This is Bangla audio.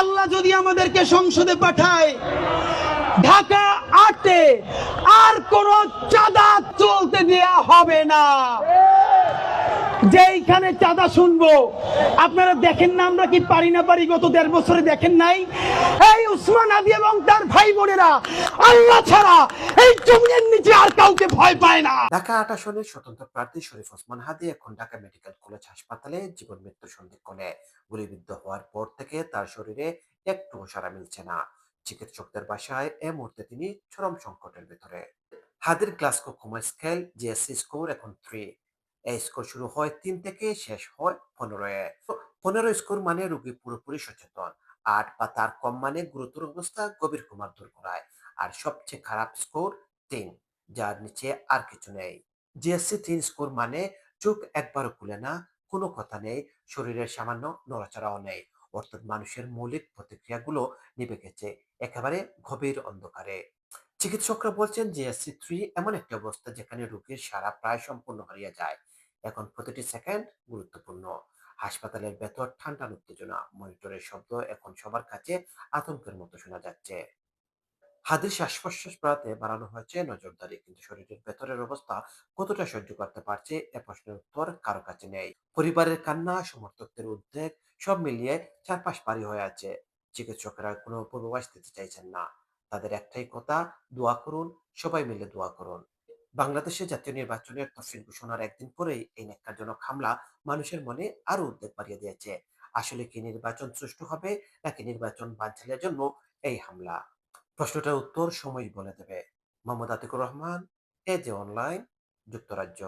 আল্লাহ যদি আমাদেরকে সংসদে পাঠায় ঢাকা আটে আর কোন চাঁদা চলতে দেয়া হবে না। যেইখানে চাঁদা শুনব। আপনারা দেখেন না, আমরা কি পারি না পারি? গত দেড় বছরে দেখেন নাই? এই উসমান আদি এবং তার ভাই বোনেরা, আল্লাহ ছাড়া এই জমিনের নিচে আর কাউকে ভয় পায় না। ঢাকা আট আসনের স্বতন্ত্র প্রার্থী শরীফ ওসমান হাদি এখন ঢাকা মেডিকেল কলেজ হাসপাতালে জীবন মৃত্যু সন্ধিক্ষণে। গুলিবিদ্ধ হওয়ার পর থেকে তার শরীরে একটু সারা মিলছে না। চিকিৎসকদের বাসায় এ মুহূর্তে তিনি চরম সংকটের ভিতরে। হাদির Glasgow coma scale, GSC score এখন থ্রি স্কোর শুরু হয় তিন থেকে শেষ হয় পনেরো এ। পনেরো স্কোর মানে রোগী পুরোপুরি সচেতন আট বা তার কম মানে গুরুতর অবস্থা গভীর কুমার দুর্ঘটনায় আর সবচেয়ে খারাপ স্কোর তিন, যার নিচে আর কিছু নেই। জিএসসি তিন স্কোর মানে চোখ একবারও খুলে না, কোনো কথা নেই, শরীরের সামান্য নড়াচড়াও নেই। অর্থাৎ মানুষের মৌলিক প্রতিক্রিয়াগুলো নিভে গেছে, একেবারে গভীর অন্ধকারে। চিকিৎসকরা বলছেন জিএসসি থ্রি এমন একটি অবস্থা যেখানে রোগীর সারা প্রায় সম্পূর্ণ হারিয়ে যায়। এখন প্রতিটি সেকেন্ড গুরুত্বপূর্ণ। হাসপাতালের ভেতর ঠান্ডা উত্তেজনা, মনিটরের শব্দ এখন সবার কাছে আতঙ্কের মতো শোনা যাচ্ছে। হাদির শ্বাস প্রশ্বাস বাড়াতে বাড়ানো হয়েছে নজরদারি, কিন্তু শরীরের ভেতরের অবস্থা কতটা সহ্য করতে পারছে এ প্রশ্নের উত্তর কারও কাছে নেই। পরিবারের কান্না, সমর্থকদের উদ্বেগ, সব মিলিয়ে চারপাশ পারি হয়ে আছে। চিকিৎসকেরা কোনো পূর্বাভাস দিতে চাইছেন না। তাদের একটাই কথা, দোয়া করুন, সবাই মিলে দোয়া করুন। বাংলাদেশে জাতীয় নির্বাচনের তফসিল ঘোষণার একদিন পরেই এই ন্যাক্কারজনক হামলা মানুষের মনে আরও উদ্বেগ বাড়িয়ে দিয়েছে। আসলে কি নির্বাচন সুষ্ঠু হবে নাকি নির্বাচন বাঞ্ছালের জন্য এই হামলা? প্রশ্নটার উত্তর সময় বলে দেবে। মোহাম্মদ আতিকুর রহমান, এ যে অনলাইন, যুক্তরাজ্য।